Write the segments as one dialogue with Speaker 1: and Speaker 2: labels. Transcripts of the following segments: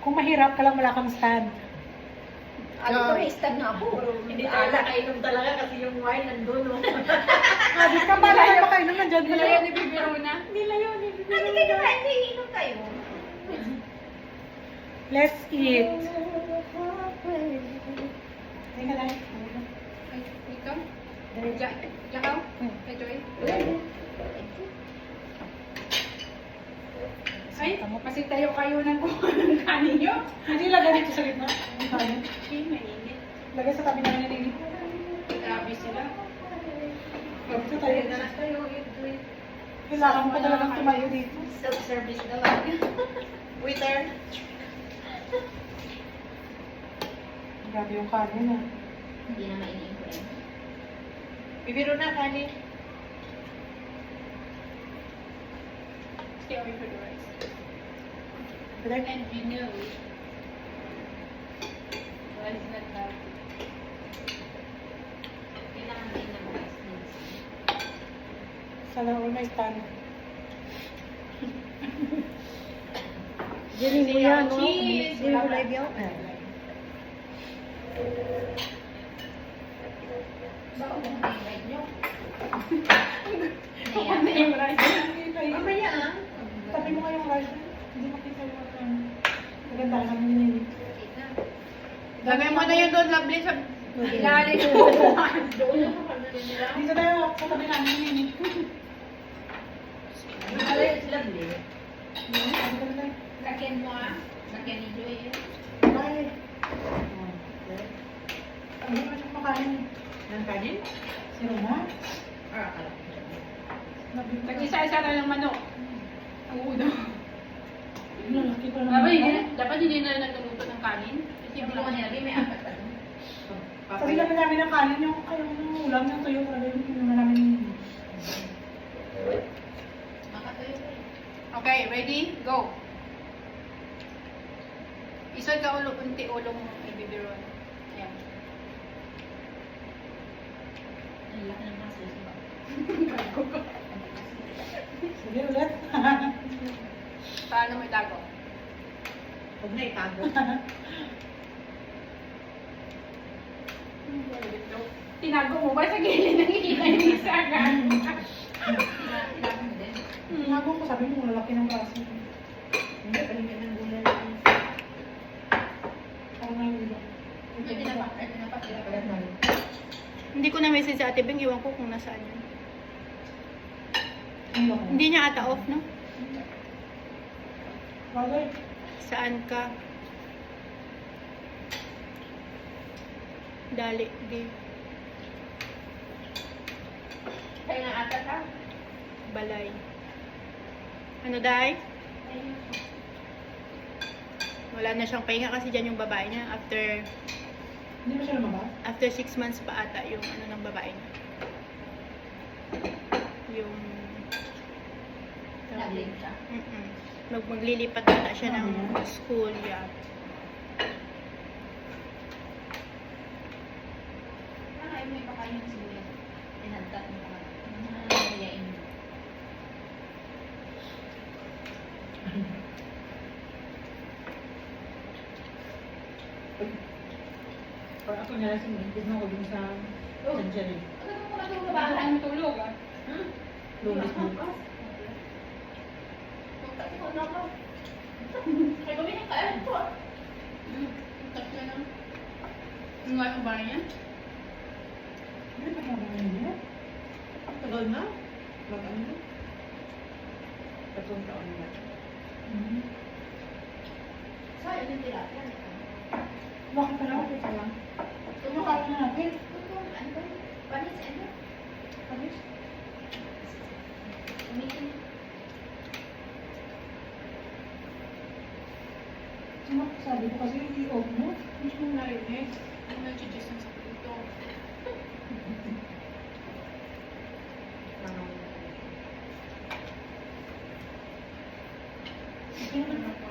Speaker 1: Kung mahirap ka lang, wala kang stand.
Speaker 2: Ano
Speaker 3: Ah.
Speaker 2: ko may stab na ako.
Speaker 4: Hindi tayo nakainom talaga kasi yung wine nandun. No?
Speaker 1: Sabi ka, para ka makainom nandiyan mo
Speaker 3: Nilayo ni Bibi Rona.
Speaker 4: Nila yun.
Speaker 2: Hindi kayo na hindi inom kayo.
Speaker 1: Let's eat. Teka lang.
Speaker 3: Ikaw? Ja- Jakaw?
Speaker 1: Hmm.
Speaker 3: Kay Joy? Ay, kasi tayo kayo ng kuha ng kanin nyo.
Speaker 1: Hindi lagay dito sa gitna.
Speaker 3: Okay, mainit.
Speaker 1: Lagay sa tabi namin Nini.
Speaker 3: Grabe sila.
Speaker 1: Tayo.
Speaker 4: na lang tayo. You do it.
Speaker 1: Kailangan ko talagang tumayo dito.
Speaker 2: Self-service na lang.
Speaker 4: Waiter.
Speaker 1: Grabe yung kanin ah.
Speaker 2: Hindi na mainiin ko rin.
Speaker 4: Bibiro na kanin.
Speaker 3: Stay away from the rice.
Speaker 1: Direct.
Speaker 3: And know, well, it's not healthy.
Speaker 2: Kailangan din ng rice meals.
Speaker 1: Sana all may stand.
Speaker 4: Jelly
Speaker 3: mo yan, no? Cheese.
Speaker 4: Jelly mo live yan.
Speaker 2: Baka kung highlight nyo.
Speaker 3: Yung?
Speaker 4: Mamaya ah.
Speaker 1: Tabi mo kayong rice. Hindi makita yung ano. Maganda ni Nini.
Speaker 3: Lagay mo na yun doon, lovely, sa ilalim.
Speaker 1: Dito tayo sa tabi namin ni Nini.
Speaker 4: Ano yung lovely?
Speaker 2: Lagyan mo ah. Lagyan ni Joy eh.
Speaker 1: Bye. Ang hindi mo siya kumakain.
Speaker 4: Ng kanin?
Speaker 1: Si Roma.
Speaker 4: Ah, akala ko.
Speaker 3: Nag-isa-isa na ng manok. Ang udo.
Speaker 1: Pa naman.
Speaker 3: Dapat hindi, dapat hindi na nagluluto ng kanin. Kasi
Speaker 2: Hindi mo nilagay, may apat pa doon.
Speaker 1: Sabi namin namin ng kanin yung kayong ulam yung tuyo yung kinuha namin
Speaker 2: ko.
Speaker 3: Okay, ready? Go. Isod ka ulo, unti ulo mo ibibiron. Ayan.
Speaker 2: Ang laki ng mga susi.
Speaker 1: Sige ulit.
Speaker 3: Paano mo itago?
Speaker 4: Huwag na itago.
Speaker 3: Tinago mo ba sa gilid ng ilay ni Saga?
Speaker 2: Tinapon mo din.
Speaker 1: Tinago ko sabi mo lalaki ng braso.
Speaker 4: Hindi, paligyan ng gulay.
Speaker 1: Ngayon dito.
Speaker 2: Hindi tinapak. Ay, tinapak. Tinapak.
Speaker 3: Hindi ko na message sa ate Beng, iwan ko kung nasaan yun. Hindi niya ata off, no? Saan ka? Dali, di.
Speaker 2: Kaya nga ata ka.
Speaker 3: Balay. Ano, Day? Wala na siyang pahinga kasi dyan yung babae niya. After
Speaker 1: Hindi mo siya lumabas?
Speaker 3: after six months pa ata yung ano ng babae niya. Yung...
Speaker 2: Nag-link siya.
Speaker 3: Mm-mm. Mag maglilipat ata siya ng school, yeah.
Speaker 2: Ah. Ah.
Speaker 4: Or ako na lang sinigid mo ko dun sa
Speaker 2: Oh.
Speaker 4: surgery.
Speaker 2: Ano mo na itong
Speaker 3: Bahala
Speaker 2: babahan?
Speaker 3: mo tulog, ah.
Speaker 2: Hmm?
Speaker 4: Lunes mo.
Speaker 2: Tutag mo na ako. Kaya gawin ang kaya ko. ah.
Speaker 3: Tutak siya lang. Ang nga yung bahay niya?
Speaker 1: Hindi pa siya lumabas.
Speaker 4: Tagal na. Mag ano na. Tatlong taon na.
Speaker 1: Hmm.
Speaker 2: Sayang yung tilapia.
Speaker 1: Bakit pala ako pa lang? Kumakain na natin.
Speaker 2: Thank you.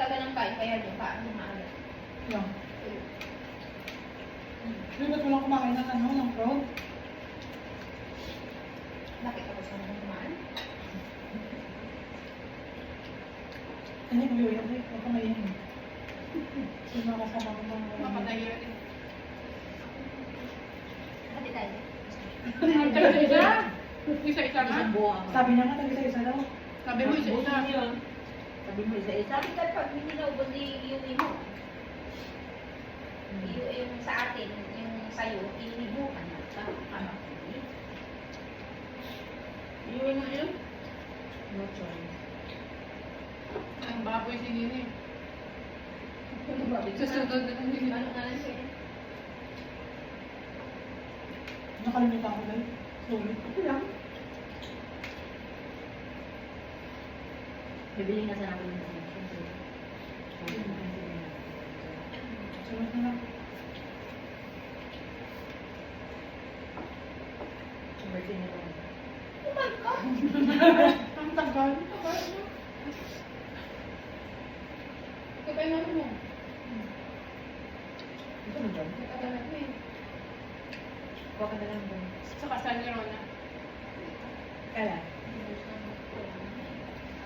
Speaker 2: Pagka ganun kain, kaya yung paan maaga.
Speaker 1: Yan. Uy, ba't walang kumain ng ano, ng frog?
Speaker 2: Bakit ako sa mga kumaan?
Speaker 1: Hindi ko yun, huwag ka mayin. Yung mga kasama ko mga
Speaker 3: Makatayo rin.
Speaker 2: Hati tayo.
Speaker 3: Isa-isa? Isa-isa
Speaker 4: ako.
Speaker 1: Sabi niya nga, tag-isa-isa daw.
Speaker 3: Sabi mo isa-isa.
Speaker 4: Yun. Sabi mo isa-isa.
Speaker 2: Sabi ka pag hindi naubos ni Yui mo, yung, yung sa atin, yung sa'yo, inibukan na. Tama ka.
Speaker 4: Iuwi mo yun? No choice.
Speaker 3: Ang baboy si Nini.
Speaker 2: Susunod.
Speaker 3: Na Nini.
Speaker 2: Ano na lang siya?
Speaker 1: Nakalimutan ko dahil. Sorry.
Speaker 4: Ito lang. Bibili na sana ako ng
Speaker 1: Sunod na lang.
Speaker 4: Birthday na.
Speaker 2: Oh my God!
Speaker 1: Ang tagal.
Speaker 3: Ito pa yung ano mo.
Speaker 4: Ito mo dyan?
Speaker 3: Nakatalag mo eh.
Speaker 4: Kuha ka na.
Speaker 3: Sa kasal ni Rona.
Speaker 4: Kaya?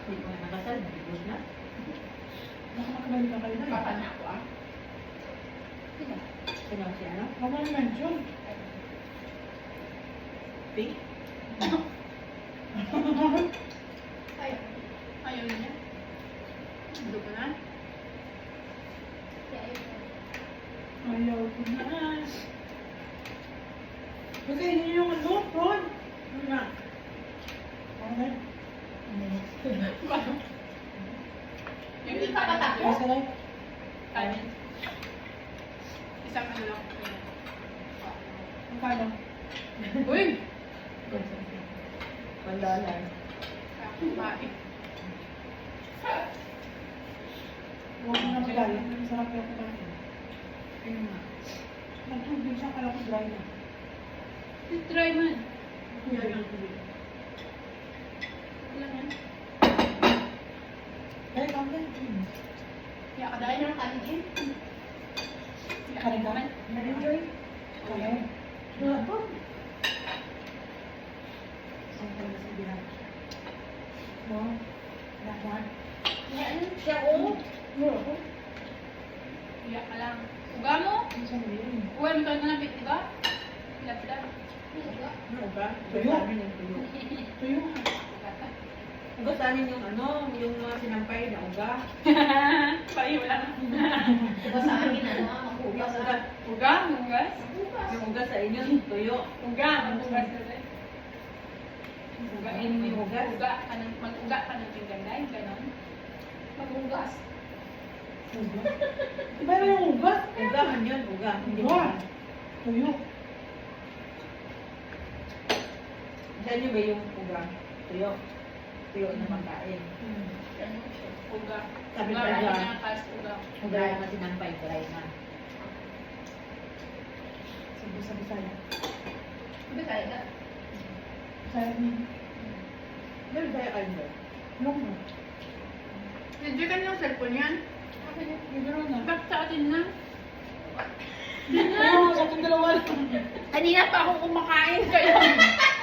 Speaker 4: Hindi ko nga nakasal. Nabigos na.
Speaker 1: Nakakabalik ka kayo na.
Speaker 3: Papa na ako ah.
Speaker 2: Sino?
Speaker 4: Sino si ano?
Speaker 1: Huwag mo i-mention.
Speaker 4: Pink?
Speaker 2: Ayaw.
Speaker 3: Ayaw na niya. Hindi ko na.
Speaker 2: Ayaw ko.
Speaker 1: Na. Kayo niyo yung ano, Ron. Ano na? Okay.
Speaker 3: Yung
Speaker 1: Sa live.
Speaker 3: Kanin. Isang ano lang.
Speaker 1: Ang kaya.
Speaker 3: Uy!
Speaker 4: One dollar.
Speaker 3: Kumain.
Speaker 1: Huwag mo na magaya. Masarap yung kumain.
Speaker 4: Ayun nga.
Speaker 1: Nagtubig siya, kala ko dry na.
Speaker 3: Try man.
Speaker 1: Kuya yung tubig.
Speaker 3: Wala yan.
Speaker 1: Eh.
Speaker 3: Kaya ka
Speaker 2: Dahil
Speaker 3: dahil.
Speaker 2: ng kanin.
Speaker 1: Kanin ka?
Speaker 4: Na-enjoy?
Speaker 1: Kami.
Speaker 4: Wala po. Ang kaya sa bilang.
Speaker 1: No. Lahat.
Speaker 2: Yan, siya oh.
Speaker 3: Kaya ka lang. Uga mo?
Speaker 1: Ang sabihin.
Speaker 3: Uwe mo tayo na bit, di ba? Lapda.
Speaker 4: Ano ba?
Speaker 1: Tuyo.
Speaker 4: Tuyo.
Speaker 1: Tuyo.
Speaker 3: Ugata.
Speaker 4: Uga sa amin yung ano, yung mga sinampay na uga.
Speaker 3: Pareho lang.
Speaker 2: Diba sa amin, ano,
Speaker 4: Yung
Speaker 2: ah.
Speaker 4: uga.
Speaker 3: Uga? Hugas?
Speaker 2: Maghugas.
Speaker 4: Yung uga sa inyo, tuyo.
Speaker 3: Uga. Maghugas na rin.
Speaker 4: Ugain mo yung uga.
Speaker 3: Uga ka ng, mag-uga ka ng pingganday, ganon.
Speaker 2: Maghugas.
Speaker 1: Iba na yung ugat.
Speaker 4: Uga man yun, uga. Hindi
Speaker 1: Uga.
Speaker 4: ba?
Speaker 1: Tuyo.
Speaker 4: Sa inyo ba yung uga? Tuyo. Tuyo na pagkain.
Speaker 2: Ganun siya.
Speaker 3: Uga.
Speaker 4: Sabi
Speaker 3: Uga,
Speaker 4: pa
Speaker 3: lagi
Speaker 4: dyan.
Speaker 3: niya ang kas uga.
Speaker 4: Uga yung mga sinampay, dry na.
Speaker 1: Sabi sa Bisaya.
Speaker 2: Sabi tayo ka.
Speaker 1: Bisaya ni.
Speaker 4: Meron tayo kayo ba?
Speaker 1: Long mo.
Speaker 3: Nandiyan ka yung cellphone yan?
Speaker 1: Meron na.
Speaker 3: Back sa atin na.
Speaker 1: Ayaw, sa ating dalawa lang.
Speaker 3: Kanina pa ako kumakain kayo.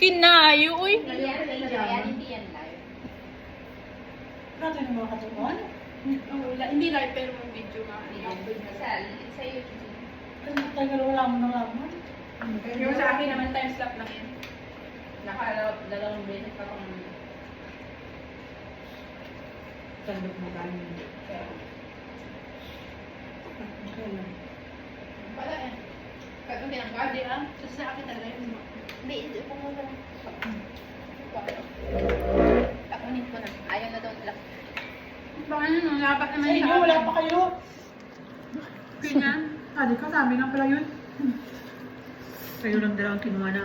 Speaker 3: Kinayo, uy.
Speaker 1: Natin yung mga.
Speaker 3: Wala, hindi live pero may video nga.
Speaker 2: Sa, sa YouTube.
Speaker 1: Dalawa lang mo ng laman.
Speaker 3: Yung sa akin naman time slot lang yan.
Speaker 2: Nakadalawang beses pa kung
Speaker 4: Sandok mo kanin.
Speaker 1: Okay lang.
Speaker 2: Wala.
Speaker 3: Kaya hindi ang ah. Sa akin talaga yung
Speaker 2: Hindi, mo lang. Takunin ko na. Ayaw na daw nila.
Speaker 3: Baka ano, nung labat
Speaker 1: Sa
Speaker 3: naman sa
Speaker 1: inyo, wala pa kayo.
Speaker 3: Ganyan.
Speaker 1: Ah, di ka, sa amin lang pala yun.
Speaker 4: Kayo lang dalawang kinuha na.